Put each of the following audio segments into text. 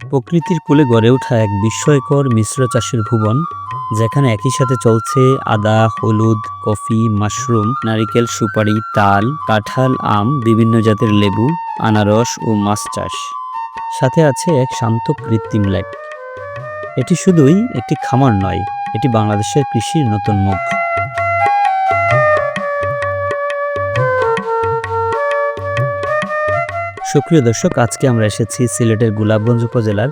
প্রকৃতির কোলে গড়ে ওঠা এক বিস্ময়কর মিশ্র চাষের ভুবন, যেখানে একই সাথে চলছে আদা, হলুদ, কফি, মাশরুম, নারিকেল, সুপারি, তাল, কাঁঠাল, আম, বিভিন্ন জাতের লেবু, আনারস ও মাছ চাষ। সাথে আছে এক শান্ত কৃত্রিম লেক। এটি শুধুই একটি খামার নয়, এটি বাংলাদেশের কৃষির নতুন মুখ। সুপ্রিয় দর্শক, আজকে আমরা এসেছি সিলেটের গোলাপগঞ্জ উপজেলার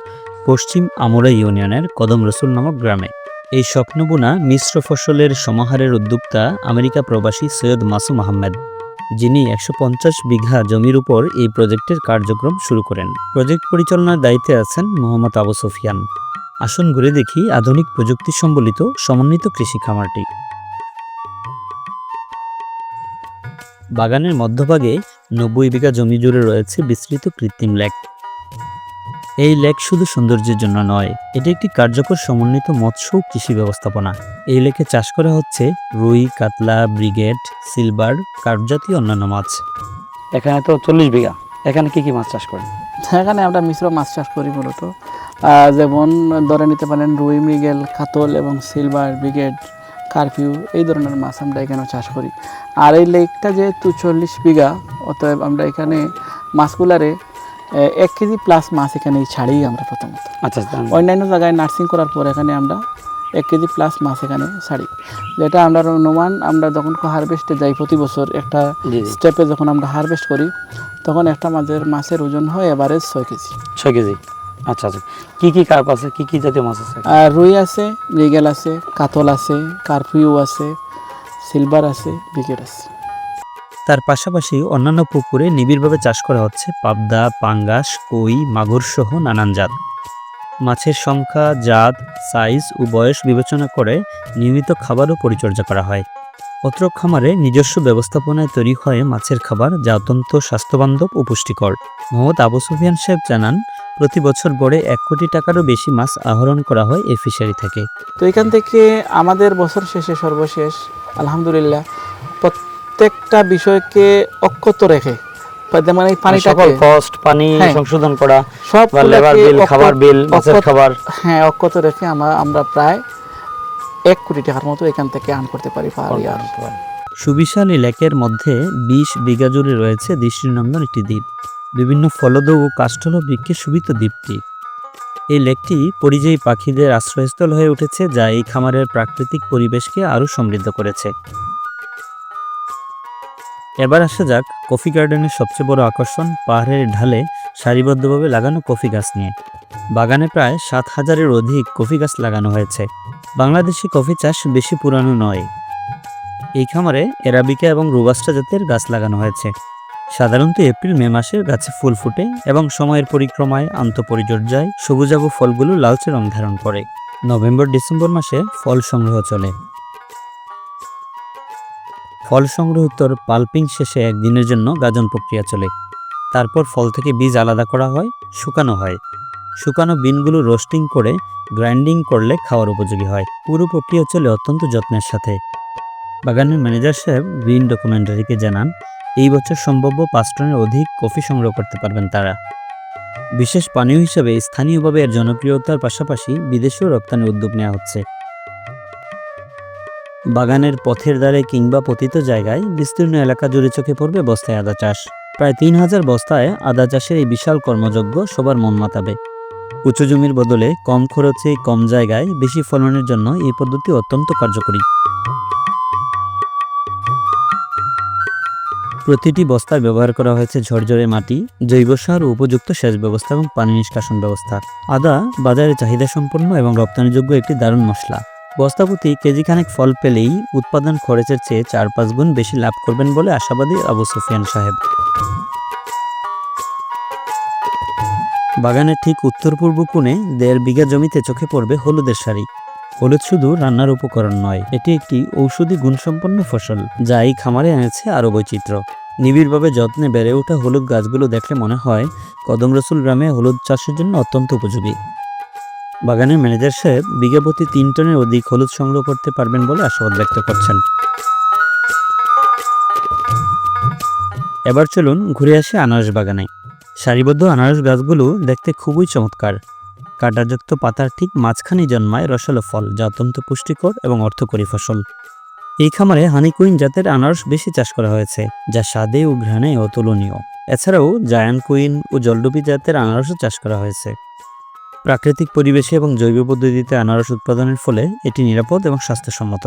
পশ্চিম আমরা ইউনিয়নের কদম রসুল নামক গ্রামে। এই স্বপ্নবুনা মিশ্র ফসলের সমাহারের উদ্যোক্তা আমেরিকা প্রবাসী সৈয়দ মাসুম আহমেদ, যিনি একশো পঞ্চাশ বিঘা জমির উপর এই প্রজেক্টের কার্যক্রম শুরু করেন। প্রজেক্ট পরিচালনার দায়িত্বে আছেন মোহাম্মদ আবু সুফিয়ান। আসুন ঘুরে দেখি আধুনিক প্রযুক্তি সম্বলিত সমন্বিত কৃষি খামারটি। বাগানের মধ্যভাগে নব্বই বিঘা জমি জুড়ে রয়েছে বিস্তৃত কৃত্রিম লেক। এই লেক শুধু সৌন্দর্যের জন্য নয় এটি একটি কার্যকর সমন্বিত মৎস্য ও কৃষি ব্যবস্থাপনা। এই লেকে চাষ করা হচ্ছে রুই কাতলা ব্রিগেড সিলভার কার্প জাতীয় অন্যান্য মাছ। এখানে তো চল্লিশ বিঘা। এখানে কি কি মাছ চাষ করেন? এখানে আমরা মিশ্র মাছ চাষ করি মূলত। যেমন ধরে নিতে পারেন রুই মৃগেল কাতল এবং সিলভার ব্রিগেড। কারফিউ এই ধরনের মাছ আমরা এখানে চাষ করি। আর এই লেকটা যেহেতু চল্লিশ বিঘা অতএব আমরা এখানে মাছগুলারে এক কেজি প্লাস মাছ এখানে ছাড়ি আমরা প্রথমত। আচ্ছা আচ্ছা অন্যান্য জায়গায় নার্সিং করার পর এখানে আমরা এক কেজি প্লাস মাছ এখানে ছাড়ি। যেটা আমরা অনুমান আমরা যখন হারভেস্টে যাই প্রতি বছর একটা স্টেপে যখন আমরা হারভেস্ট করি তখন একটা মাছের মাছের ওজন হয় এভারেজ ছয় কেজি। ছয় কেজি। আচ্ছা আচ্ছা। কি কি কার্প আছে? কি কি জাতীয় মাছ আছে? আর রুই আছে মৃগেল আছে কাতল আছে কার্ফিউ আছে সিলভার আছে ব্রিগেড আছে। তার পাশাপাশি অন্যান্য পুকুরে নিবিড়ভাবে চাষ করা হচ্ছে পাবদা পাঙ্গাস কই মাগুর সহ নানান জাত। মাছের সংখ্যা জাত সাইজ ও বয়স বিবেচনা করে নিয়মিত খাবারও পরিচর্যা করা হয়। অত্র খামারে নিজস্ব ব্যবস্থাপনায় তৈরি হয় মাছের খাবার যা অত্যন্ত স্বাস্থ্যবান্ধব ও পুষ্টিকর। মোহাম্মদ আবু সুফিয়ান সাহেব জানান প্রতি বছর গড়ে এক কোটি টাকারও বেশি মাছ আহরণ করা হয় এই ফিশারি থেকে। তো এখান থেকে আমাদের বছর শেষে সর্বশেষ আলহামদুলিল্লাহ প্রত্যেকটা বিষয়কে অক্ষত রেখে এই পানিটাকে কস্ট পানি হ্যাঁ। সংশোধন করা সব লেবার বিল খাবার বিল মাছের খাবার। হ্যাঁ অক্ষত রেখে আমরা আমরা প্রায় এক কোটি টাকার মতো এখান থেকে আর্ন করতে পারি পার। ইয়ার সুবিশাল লেকের মধ্যে বিশ বিঘা জুড়ে রয়েছে দৃষ্টিনন্দন একটি দ্বীপ। বিভিন্ন ফলদ ও কাষ্ঠল বৃক্ষে শোভিত দ্বীপটি এই লেকটি পরিযায়ী পাখিদের আশ্রয়স্থল হয়ে উঠেছে, যা এই খামারের প্রাকৃতিক পরিবেশকে আরও সমৃদ্ধ করেছে। এবার আসা যাক কফি গার্ডেনের সবচেয়ে বড় আকর্ষণ, পাহাড়ের ঢালে সারিবদ্ধভাবে লাগানো কফি গাছ নিয়ে। বাগানে প্রায় সাত হাজারের অধিক কফি গাছ লাগানো হয়েছে। বাংলাদেশি কফি চাষ বেশি পুরানো নয়। এই খামারে এরাবিকা এবং রুবাস্টা জাতের গাছ লাগানো হয়েছে। সাধারণত এপ্রিল, মে মাসে গাছে ফুল ফুটে এবং সময়ের পরিক্রমায় আন্তঃপরিচর্যায় সবুজাবু ফলগুলো লালচে রং ধারণ করে। নভেম্বর, ডিসেম্বর মাসে ফল সংগ্রহ চলে। ফল সংগ্রহোত্তর পাল্পিং শেষে একদিনের জন্য গাজন প্রক্রিয়া চলে। তারপর ফল থেকে বীজ আলাদা করা হয়, শুকানো হয়। শুকানো বিনগুলো রোস্টিং করে, গ্রাইন্ডিং করলে খাওয়ার উপযোগী হয়। পুরো প্রক্রিয়া চলে অত্যন্ত যত্নের সাথে। বাগানের ম্যানেজার সাহেব গ্রিন ডকুমেন্টারিকে জানান এই বছর সম্ভাব্য পাঁচ টনের অধিক কফি সংগ্রহ করতে পারবেন তারা। বিশেষ পানীয় হিসেবে স্থানীয়ভাবে এর জনপ্রিয়তার পাশাপাশি বিদেশেও রপ্তানির উদ্যোগ নেওয়া হচ্ছে। বাগানের পথের দ্বারে কিংবা পতিত জায়গায় বিস্তীর্ণ এলাকা জুড়ে চোখে পড়বে বস্তায় আদা চাষ। প্রায় তিন হাজার বস্তায় আদা চাষের এই বিশাল কর্মযজ্ঞ সবার মন মাতাবে। উঁচু জমির বদলে কম খরচে কম জায়গায় বেশি ফলনের জন্য এই পদ্ধতি অত্যন্ত কার্যকরী। প্রতিটি বস্তায় ব্যবহার করা হয়েছে ঝরঝরে মাটি, জৈব সার ও উপযুক্ত সেচ ব্যবস্থা এবং পানি নিষ্কাশন ব্যবস্থা। আদা বাজারে চাহিদা সম্পন্ন এবং রপ্তানিযোগ্য একটি দারুণ মশলা। বস্তাপতি কেজি খানেক ফল পেলেই উৎপাদন খরচের চেয়ে চার পাঁচ গুণ বেশি লাভ করবেন বলে আশাবাদী আবু সুফিয়ান সাহেব। বাগানের ঠিক উত্তর পূর্ব কোণে দেড় বিঘা জমিতে চোখে পড়বে হলুদের শাড়ি। হলুদ শুধু রান্নার উপকরণ নয়, এটি একটি ঔষধি গুণসম্পন্ন ফসল, যা এই খামারে এনেছে আরও বৈচিত্র্য। নিবিড়ভাবে যত্নে বেড়ে ওঠা হলুদ গাছগুলো দেখলে মনে হয় কদম রসুল গ্রামে হলুদ চাষের জন্য অত্যন্ত উপযোগী। বাগানের ম্যানেজার সাহেব বিঘা প্রতি তিন টনের অধিক হলুদ সংগ্রহ করতে পারবেন বলে আশাবাদ ব্যক্ত করছেন। এবার চলুন ঘুরে আসি আনারস বাগানে। সারিবদ্ধ আনারস গাছগুলো দেখতে খুবই চমৎকার। কাঁটাযুক্ত পাতার ঠিক মাঝখানে জন্মায় রসালো ফল, যা অত্যন্ত পুষ্টিকর এবং অর্থকরী ফসল। এই খামারে হানিকুইন জাতের আনারস বেশি চাষ করা হয়েছে, যা স্বাদে ও ঘ্রাণে অতুলনীয় এছাড়াও জায়ান্ট কুইন ও জলডুবি জাতের আনারসও চাষ করা হয়েছে। প্রাকৃতিক পরিবেশে এবং জৈব পদ্ধতিতে আনারস উৎপাদনের ফলে এটি নিরাপদ এবং স্বাস্থ্যসম্মত।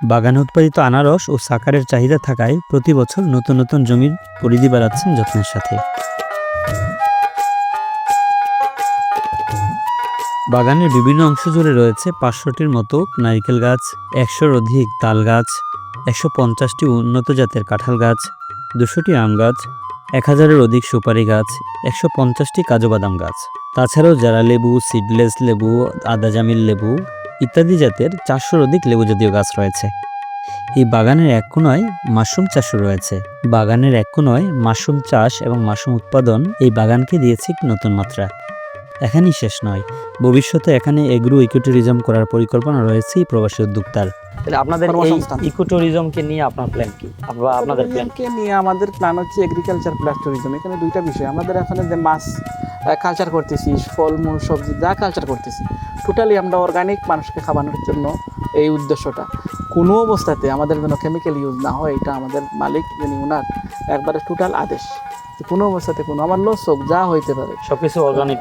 বাগানে উৎপাদিত আনারস ও সাকারের চাহিদা থাকায় প্রতি বছর নতুন নতুন জমির পরিধি বাড়াচ্ছেন যত্নের সাথে। বাগানের বিভিন্ন অংশ জুড়ে রয়েছে পাঁচশোটির মতো নারিকেল গাছ, একশোর অধিক তাল গাছ, একশো পঞ্চাশটি উন্নত জাতের কাঁঠাল গাছ, দুশোটি আম গাছ, এক হাজারের অধিক সুপারি গাছ, একশো পঞ্চাশটি কাজু বাদাম গাছ। তাছাড়াও জারা লেবু, সিডলেস লেবু আদাজামিল লেবু ইত্যাদি জাতের চারশোর অধিক লেবু জাতীয় গাছ রয়েছে। এই বাগানের এক কোণায় মাশরুম চাষও রয়েছে। বাগানের এক কোণায় মাশরুম চাষ এবং মাশরুম উৎপাদন এই বাগানকে দিয়েছে নতুন মাত্রা। এখানেই শেষ নয়। ভবিষ্যতে এখানে এগ্রো ইকোট্যুরিজম করার পরিকল্পনা রয়েছে প্রবাসী উদ্যোক্তার। তাহলে আপনাদের এই ইকোট্যুরিজমকে নিয়ে আপনার প্ল্যান কি? আপনার আপনাদের প্ল্যান কে? নিয়ে আমাদের প্ল্যান হচ্ছে এগ্রিকালচার প্লাস ট্যুরিজম এখানে দুইটা বিষয়। আমাদের এখানে যে মাছ কালচার করতেছি ফলমূল সবজি যা কালচার করতেছি টোটালি আমরা অর্গানিক মানুষকে খাওয়ানোর জন্য এই উদ্দেশ্যটা। কোনো অবস্থাতে আমাদের যেন কেমিক্যাল ইউজ না হয় এটা আমাদের মালিক যিনি ওনার একবারে টোটাল আদেশ। কোনো অবস্থাতে কোনো আমার লস হোক যা হইতে পারে। সবকিছু অর্গানিক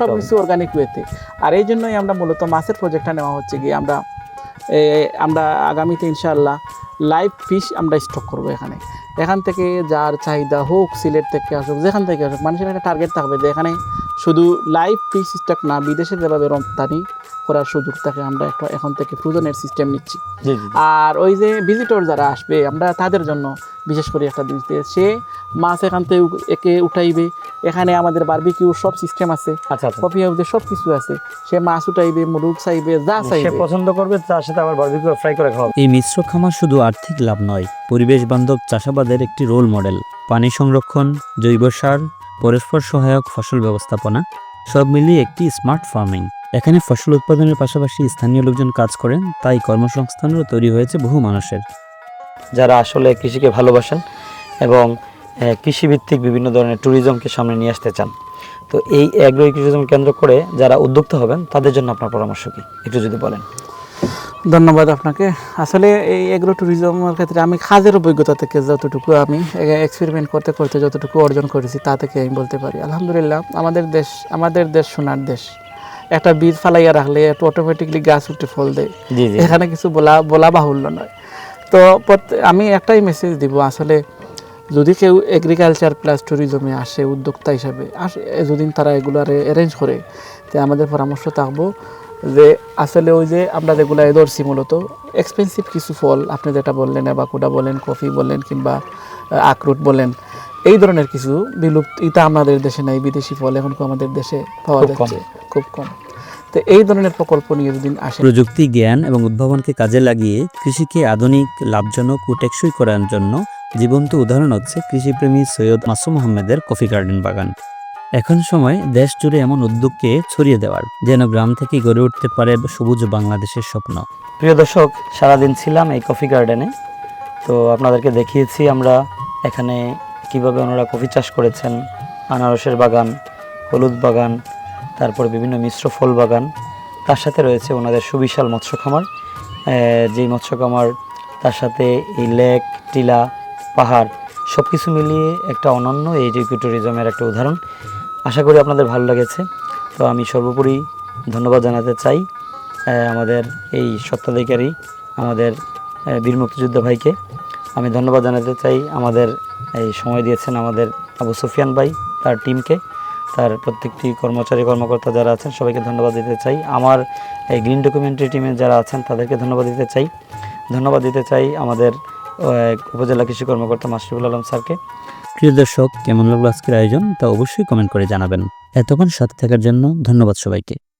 সব কিছু অর্গানিক ওয়েতে আর এই জন্যই আমরা মূলত মাছের প্রজেক্টটা নেওয়া হচ্ছে গিয়ে আমরা আমরা আগামীতে ইনশাআল্লাহ লাইভ ফিশ আমরা স্টক করব এখানে। এখান থেকে যার চাহিদা হোক সিলেট থেকে আসুক যেখান থেকে আসুক মানুষের একটা টার্গেট থাকবে যে এখানে শুধু লাইভ ফিশ স্টক না বিদেশে যেভাবে রপ্তানি করার সুযোগ থাকে আমরা একটা এখন থেকে ফ্রুজনের সিস্টেম নিচ্ছি। আর ওই যে ভিজিটর যারা আসবে আমরা তাদের জন্য বিশেষ করে একটা জিনিস দিয়ে সে মাছ এখান থেকে একে উঠাইবে। এখানে আমাদের বারবিকিউ সব সিস্টেম আছে। আচ্ছা আচ্ছা। কফি হাউসে সব কিছু আছে। সে মাছ উঠাইবে মুরুগ চাইবে যা সে চাইবে। পছন্দ করবে তার সাথে আবার বারবিকিউ ফ্রাই করে খাওয়াবে। এই মিশ্র খামার শুধু আর্থিক লাভ নয় পরিবেশ বান্ধব চাষাবাদের একটি রোল মডেল পানি সংরক্ষণ জৈব সার পরস্পর সহায়ক ফসল ব্যবস্থাপনা সব মিলিয়ে একটি স্মার্ট ফার্মিং এখানে ফসল উৎপাদনের পাশাপাশি স্থানীয় লোকজন কাজ করেন তাই কর্মসংস্থানও তৈরি হয়েছে বহু মানুষের। যারা আসলে কৃষিকে ভালোবাসেন এবং কৃষিভিত্তিক বিভিন্ন ধরনের ট্যুরিজমকে সামনে নিয়ে আসতে চান। তো এই অ্যাগ্রো ট্যুরিজম কেন্দ্র করে যারা উদ্যোক্তা হবেন তাদের জন্য আপনার পরামর্শ কি? একটু যদি বলেন। ধন্যবাদ আপনাকে। আসলে এই এগ্রো ট্যুরিজমের ক্ষেত্রে আমি কাজের অভিজ্ঞতা থেকে যতটুকু আমি এক্সপেরিমেন্ট করতে করতে যতটুকু অর্জন করেছি তা থেকে আমি বলতে পারি। আলহামদুলিল্লাহ আমাদের দেশ আমাদের দেশ সোনার দেশ। একটা বীজ ফালাইয়া রাখলে একটু অটোমেটিকলি গাছ উঠে ফল দেয়। এখানে কিছু বলা বলা বাহুল্য নয়। তো আমি একটাই মেসেজ দিব আসলে যদি কেউ এগ্রিকালচার প্লাস ট্যুরিজমে আসে উদ্যোক্তা হিসাবে আসে যদি তারা এগুলো অ্যারেঞ্জ করে তো আমাদের পরামর্শ থাকব যে আসলে ওই যে আমরা যেগুলো ধরছি মূলত এক্সপেন্সিভ কিছু ফল আপনি যেটা বললেন এবাকুডা বলেন কফি বলেন কিংবা আখরুট বলেন এই ধরনের কিছু বিলুপ্ত এটা আমাদের দেশে নাই বিদেশি ফল এখন আমাদের দেশে পাওয়া যাচ্ছে খুব কম। তো এই ধরনের প্রকল্প নিয়ে যদি আসে প্রযুক্তি জ্ঞান এবং উদ্ভাবনকে কাজে লাগিয়ে কৃষিকে আধুনিক লাভজনক ও টেকসই করার জন্য জীবন্ত উদাহরণ হচ্ছে কৃষিপ্রেমী সৈয়দ মাসুম আহমেদের কফি গার্ডেন বাগান। এখন সময় দেশ জুড়ে এমন উদ্যোগকে ছড়িয়ে দেওয়ার, যেন গ্রাম থেকে গড়ে উঠতে পারে সবুজ বাংলাদেশের স্বপ্ন। প্রিয় দর্শক, সারাদিন ছিলাম এই কফি গার্ডেনে। তো আপনাদেরকে দেখিয়েছি আমরা এখানে কীভাবে ওনারা কফি চাষ করেছেন। আনারসের বাগান, হলুদ বাগান, তারপর বিভিন্ন মিশ্র ফল বাগান। তার সাথে রয়েছে ওনাদের সুবিশাল মৎস্য খামার। যেই মৎস্য খামার, তার সাথে এই লেক, টিলা পাহাড় সব কিছু মিলিয়ে একটা অনন্য এই যে ট্যুরিজমের একটা উদাহরণ। আশা করি আপনাদের ভালো লেগেছে। তো আমি সর্বোপরি ধন্যবাদ জানাতে চাই আমাদের এই সত্ত্বাধিকারী আমাদের বীর মুক্তিযোদ্ধা ভাইকে। আমি ধন্যবাদ জানাতে চাই আমাদের, এই সময় দিয়েছেন আমাদের আবু সুফিয়ান ভাই, তার টিমকে। তার প্রত্যেকটি কর্মচারী, কর্মকর্তা যারা আছেন, সবাইকে ধন্যবাদ দিতে চাই। আমার এই গ্রিন ডকুমেন্টারি টিমের যারা আছেন, তাদেরকে ধন্যবাদ দিতে চাই। ধন্যবাদ দিতে চাই আমাদের উপজেলা কৃষি কর্মকর্তা মাসরুল আলম স্যারকে। প্রিয় দর্শক, কেমন লাগল আজকের আয়োজন তা অবশ্যই কমেন্ট করে জানাবেন। এতক্ষণ সাথে থাকার জন্য ধন্যবাদ সবাইকে।